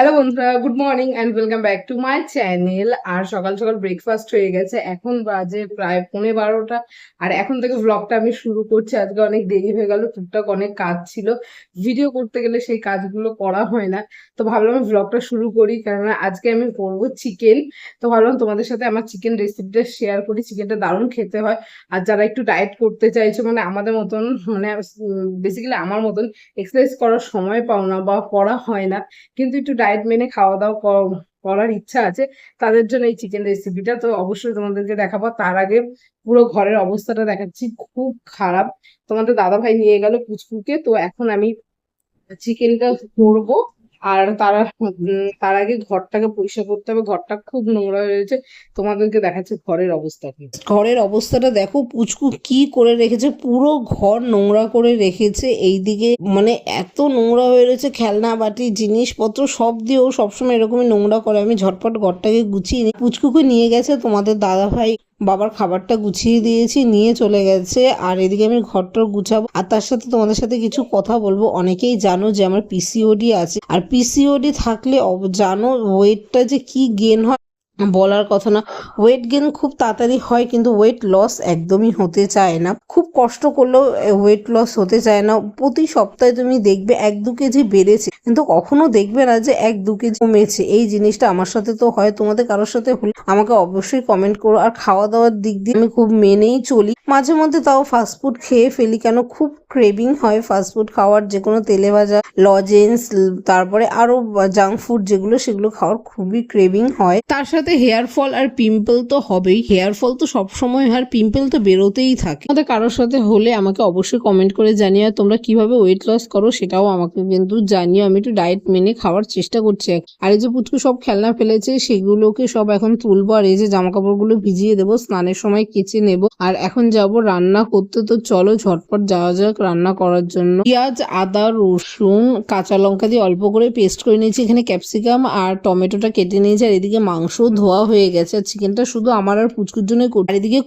Hello বন্ধুরা good morning and welcome back to my channel আর সকাল সকাল ব্রেকফাস্ট হয়ে গেছে। এখন বাজে প্রায় পৌনে বারোটা। আর এখন থেকে ব্লগটা আমি শুরু করছি। আজকে অনেক দেরি হয়ে গেল, টুকটাক অনেক কাজ ছিল। ভিডিও করতে গেলে সেই কাজগুলো করা হয় না। তো ভাবলাম আমি ব্লগটা শুরু করি, কেননা আজকে আমি করব চিকেন তো ভাবলাম তোমাদের সাথে আমার চিকেন রেসিপিটা শেয়ার করি। চিকেনটা দারুণ খেতে হয়। আর যারা একটু ডায়েট করতে চাইছো মানে আমাদের মতন মানে বেসিক্যালি আমার মতন এক্সারসাইজ করার সময় পাও না বা করা হয় না। কিন্তু একটু ডায়েট মেনে খাওয়া দাওয়া করার ইচ্ছা আছে, তাদের জন্য এই চিকেন রেসিপিটা তো অবশ্যই তোমাদেরকে দেখাবো। তার আগে পুরো ঘরের অবস্থাটা দেখাচ্ছি। খুব খারাপ। তোমাদের দাদা ভাই নিয়ে গেল পুচকুকে। তো এখন আমি চিকেনটা করব আর তারা তার আগে ঘরটাকে পরিষ্কার করতে হবে। ঘরটা খুব নোংরা রয়েছে। তোমাদেরকে দেখাচ্ছে ঘরের অবস্থা ঘরের অবস্থাটা দেখো, পুচকু কি করে রেখেছে, পুরো ঘর নোংরা করে রেখেছে। এইদিকে মানে এত নোংরা হয়ে রয়েছে, খেলনা, বাটি, জিনিসপত্র সব দিয়েও সবসময় এরকমই নোংরা করে। আমি ঝটপট ঘরটাকে গুছিয়ে নিই পুচকুকে নিয়ে গেছে তোমাদের দাদা ভাই বাবার খাবারটা গুছিয়ে দিয়েছি, নিয়ে চলে গেছে। আর এদিকে আমি ঘরটা গুছাবো। আর তার সাথে তোমাদের সাথে কিছু কথা বলব। অনেকেই জানো যে আমার পিসিওডি আছে। আর পিসিওডি থাকলে জানো ওয়েটটা যে কি গেন হয় বলার কথা না। ওয়েট গেন খুব তাড়াতাড়ি হয় কিন্তু ওয়েট লস একদমই হতে চায় না। খুব কষ্ট করলেও ওয়েট লস হতে চায় না। প্রতি সপ্তাহে তুমি দেখবে এক দু কেজি বেড়েছে। কিন্তু কখনো দেখবে না যে এক দু কেজি কমেছে। এই জিনিসটা আমার সাথে তো হয়, তোমাদের কারোর সাথে হলে আমাকে অবশ্যই কমেন্ট করো। আর খাওয়া দাওয়ার দিক দিয়ে আমি খুব মেনেই চলি। মাঝে মধ্যে তাও ফাস্টফুড খেয়ে ফেলি কেন? খুব ক্রেভিং হয় ফাস্টফুড খাওয়ার। যে কোনো তেলে ভাজা লজেন্স তারপরে আরও জাঙ্ক ফুড যেগুলো, সেগুলো খাওয়ার খুবই ক্রেভিং হয়। তার সাথে হেয়ার ফল আর পিম্পল তো হবেই। হেয়ার ফল তো সবসময় আর পিম্পল তো বেরোতেই থাকে। আমাদের কারোর সাথে হলে আমাকে অবশ্যই কমেন্ট করে আর তোমরা কীভাবে ওয়েট লস করো সেটাও আমাকে কিন্তু জানিও। আমি একটু ডায়েট মেনে খাওয়ার চেষ্টা করছি আর এই যে পুচকু সব খেলনা ফেলেছে, সেগুলোকে সব এখন তুলবো আর এই যে জামা কাপড়গুলো ভিজিয়ে দেবো, স্নানের সময় কেচে নেব। আর এখন যাব রান্না করতে, তো চলো ঝটপট যাওয়া যাক রান্না করার জন্য। পেঁয়াজ, আদা, রসুন, কাঁচা লঙ্কা দিয়ে অল্প করে পেস্ট করে নিয়েছি। এখানে ক্যাপসিকাম আর টমেটোটা কেটে নিয়েছি আর এদিকে মাংস ধোয়া হয়ে গেছে, আর চিকেনটা শুধু আমার আর পুচকুর জন্য আর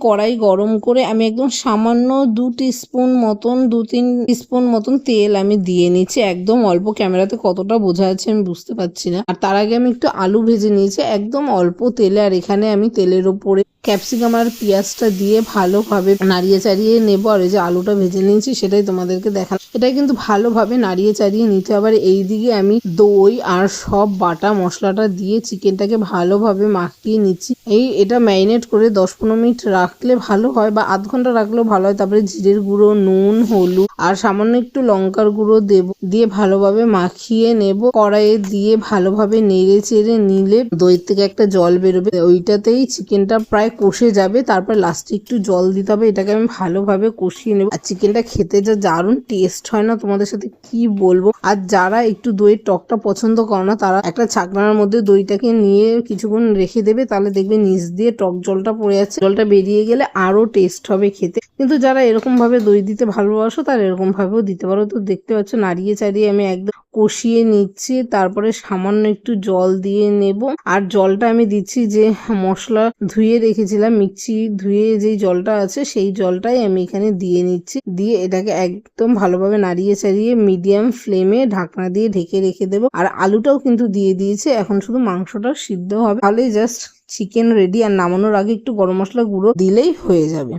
কড়াই গরম করে আমি একদম সামান্য দু স্পুন মতন, দু তিন স্পুন মতন তেল আমি দিয়ে নিচ্ছি একদম অল্প, ক্যামেরাতে কতটা বোঝা যাচ্ছে আমি বুঝতে পারছি না। আর তার আগে আমি একটু আলু ভেজে নিয়েছি, একদম অল্প তেলে। আর এখানে আমি তেলের ওপরে ক্যাপসিকাম আর পেঁয়াজটা দিয়ে ভালোভাবে নাড়িয়ে চাড়িয়ে নেব। আর যে আলুটা ভেজে নিয়েছি, সেটাই তোমাদেরকে দেখালাম এটা কিন্তু ভালোভাবে নাড়িয়ে চাড়িয়ে নিতে হবে। আর এইদিকে আমি দই আর সব বাটা মশলাটা দিয়ে চিকেনটাকে ভালোভাবে মাখিয়ে নিচ্ছি। এই এটা ম্যারিনেট করে দশ পনেরো মিনিট রাখলে ভালো হয় বা আধ ঘণ্টা রাখলেও ভালো হয়। তারপরে জিরের গুঁড়ো, নুন, হলুদ আর সামান্য একটু লঙ্কার গুঁড়ো দেব দিয়ে ভালোভাবে মাখিয়ে নেব। কড়াইয়ে দিয়ে ভালোভাবে নেড়ে চেড়ে নিলে দই থেকে একটা জল বেরোবে। ওইটাতেই চিকেনটা প্রায় কষে যাবে, তারপর লাস্টে একটু জল দিতে হবে, এটাকে আমি ভালোভাবে কষিয়ে নেব। আর চিকেনটা খেতে যা দারুণ টেস্ট হয় না, তোমাদের সাথে কি বলব? আর যারা একটু দইয়ের টকটা পছন্দ করো না, তারা একটা ছাকনার মধ্যে দইটাকে নিয়ে কিছুক্ষণ রেখে দেবে, তাহলে দেখবে নিচ দিয়ে টক জলটা পড়ে যাচ্ছে, জলটা বেরিয়ে গেলে আরও টেস্ট হবে খেতে। কিন্তু যারা এরকমভাবে দই দিতে ভালোবাসো, তারা এরকম ভাবেও দিতে পারো। তো দেখতে পাচ্ছ নাড়িয়ে চাড়িয়ে আমি একদম কষিয়ে নিচ্ছি, তারপরে সামান্য একটু জল দিয়ে নেব। আর জলটা আমি দিচ্ছি যে মশলা ধুয়ে রেখেছিলাম, মিক্সি ধুয়ে যেই জলটা আছে সেই জলটাই আমি এখানে দিয়ে নিচ্ছি। দিয়ে এটাকে একদম ভালোভাবে নাড়িয়ে চাড়িয়ে মিডিয়াম ফ্লেমে ঢাকনা দিয়ে ঢেকে রেখে দেবো। আর আলুটাও কিন্তু দিয়ে দিয়েছে, এখন শুধু মাংসটা সিদ্ধ হবে। তাহলে জাস্ট চিকেন রেডি আর নামানোর আগে একটু গরম মশলা গুঁড়ো দিলেই হয়ে যাবে।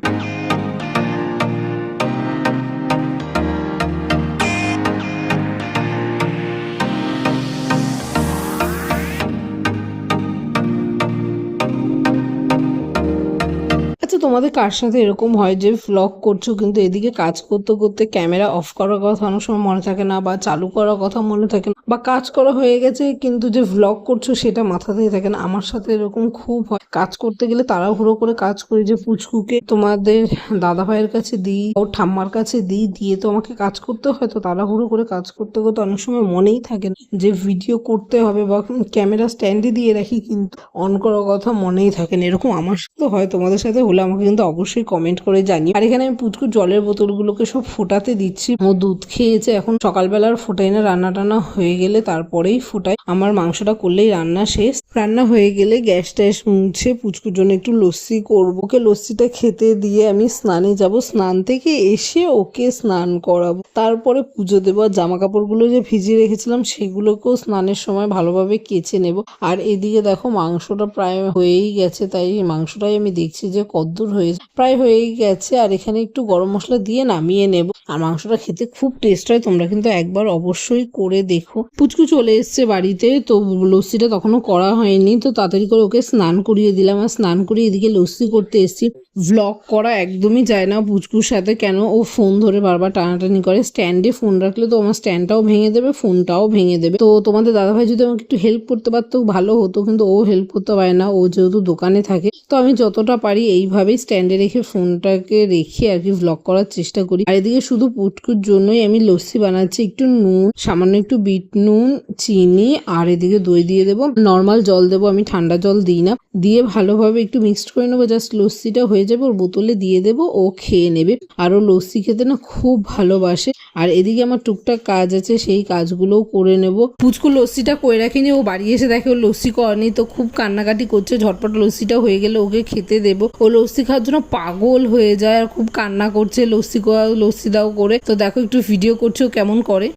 আচ্ছা তোমাদের কার সাথে এরকম হয় যে ভ্লগ করছ কিন্তু এদিকে কাজ করতে করতে ক্যামেরা অফ করার কথা অনেক সময় মনে থাকে না বা চালু করার কথা মনে থাকে না বা কাজ করা হয়ে গেছে কিন্তু যে ভ্লগ করছ সেটা মাথাতেই থাকে না। আমার সাথে এরকম খুব হয়। কাজ করতে গেলে তাড়াহুড়ো করে কাজ করি যে পুচকুকে তোমাদের দাদা ভাইয়ের কাছে দিই ওর ঠাম্মার কাছে দিই, দিয়ে তো আমাকে কাজ করতে হয় তো তাড়াহুড়ো করে কাজ করতে করতে অনেক সময় মনেই থাকে না যে ভিডিও করতে হবে বা ক্যামেরা স্ট্যান্ডে দিয়ে রাখি কিন্তু অন করার কথা মনেই থাকে না। এরকম আমার সাথে হয়, তোমাদের সাথে হলে আমাকে কিন্তু অবশ্যই কমেন্ট করে জানিও আর এখানে আমি পুচকুর জলের বোতলগুলোকে সব ফোটাতে দিচ্ছি। ও দুধ খেয়েছে, এখন সকালবেলার ফোটাই না, রান্না টান্না হয়ে গেলে তারপরেই ফোটাই। আমার মাংসটা করলেই রান্না শেষ। রান্না হয়ে গেলে গ্যাস ট্যাস মুছে পুচকুর জন্য একটু লস্যি করব। ওকে লস্যিটা খেতে দিয়ে আমি স্নানে যাব। স্নান থেকে এসে ওকে স্নান করাবো। তারপরে পুজো আর জামা কাপড়গুলো যে ভিজিয়ে রেখেছিলাম, সেগুলোকেও স্নানের সময় ভালোভাবে কেচে নেব। আর এদিকে দেখো মাংসটা প্রায় হয়েই গেছে, তাই মাংসটাই আমি দেখছি যে কদ্দূর হয়েছে প্রায় হয়েই গেছে, আর এখানে একটু গরম মশলা দিয়ে নামিয়ে নেব। আর মাংসটা খেতে খুব টেস্ট হয়, তোমরা কিন্তু একবার অবশ্যই করে দেখো। পুচকু চলে এসছে বাড়িতে, তো লস্যিটা তখনও করা হয়নি, তো তাড়াতাড়ি করে ওকে স্নান করিয়ে দিলাম। আর স্নান করিয়ে এদিকে লস্যি করতে এসছি। ভ্লগ করা একদমই যায় না পুচকুর সাথে, কেন ও ফোন ধরে বারবার টানাটানি করে। স্ট্যান্ডে ফোন রাখলে তো আমার স্ট্যান্ডটাও ভেঙে দেবে ফোনটাও ভেঙে দেবে। তো তোমাদের দাদাভাই যদি আমাকে একটু হেল্প করতে পারতো, ভালো হতো, কিন্তু ও হেল্প করতে পারে না, ও যেহেতু দোকানে থাকে, তো আমি যতটা পারি এইভাবেই স্ট্যান্ডে রেখে ফোনটাকে রেখে আর কি ভ্লগ করার চেষ্টা করি। আর এদিকে শুধু পুটকুর জন্যই আমি লস্যি বানাচ্ছি। একটু নুন, সামান্য একটু বিট নুন, চিনি আর এদিকে দই দিয়ে দেবো। নর্মাল জল দেবো, আমি ঠান্ডা জল দিই না। দিয়ে ভালোভাবে একটু মিক্সড করে নেব। জাস্ট লস্যিটা হয়ে যাবে, ওর বোতলে দিয়ে দেবো, ও খেয়ে নেবে। আর ও লস্যি খেতে না খুব ভালোবাসে। আর এদিকে আমার টুকটাক কাজ আছে, সেই কাজগুলোও করে নেব। পুচকু লস্যিটা করে রাখিনি, ও বাড়ি এসে দেখে ও লস্যি করেনি। তো খুব কান্নাকাটি করছে, ঝটপট লস্যিটা হয়ে গেলে ওকে খেতে দেব। ও লস্যি খাওয়ার জন্য পাগল হয়ে যায় আর খুব কান্না করছে লস্যি লস্যি দাও করে। তো দেখো একটু ভিডিও করছে ও কেমন করে।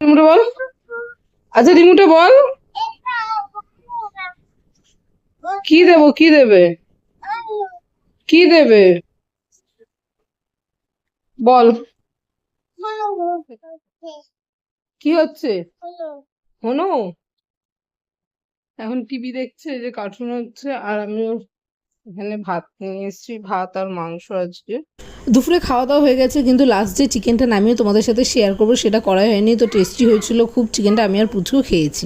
রিমুটে বল। আচ্ছা রিমুটে বল। কি দেবো কি দেবে? কি দেবে? বল। কি হচ্ছে? হনো এখন টিভি দেখছে যে কার্টুন হচ্ছে, আর আমিও এখানে ভাত নিয়ে এসেছি, ভাত আর মাংস আজকে। দুপুরে খাওয়া দাওয়া হয়ে গেছে, কিন্তু লাস্ট যে চিকেনটা নামিয়ে তোমাদের সাথে শেয়ার করব, সেটা করা হয়নি, তো টেস্টি হয়েছিল খুব চিকেনটা আমি আর প্রচুর খেয়েছি।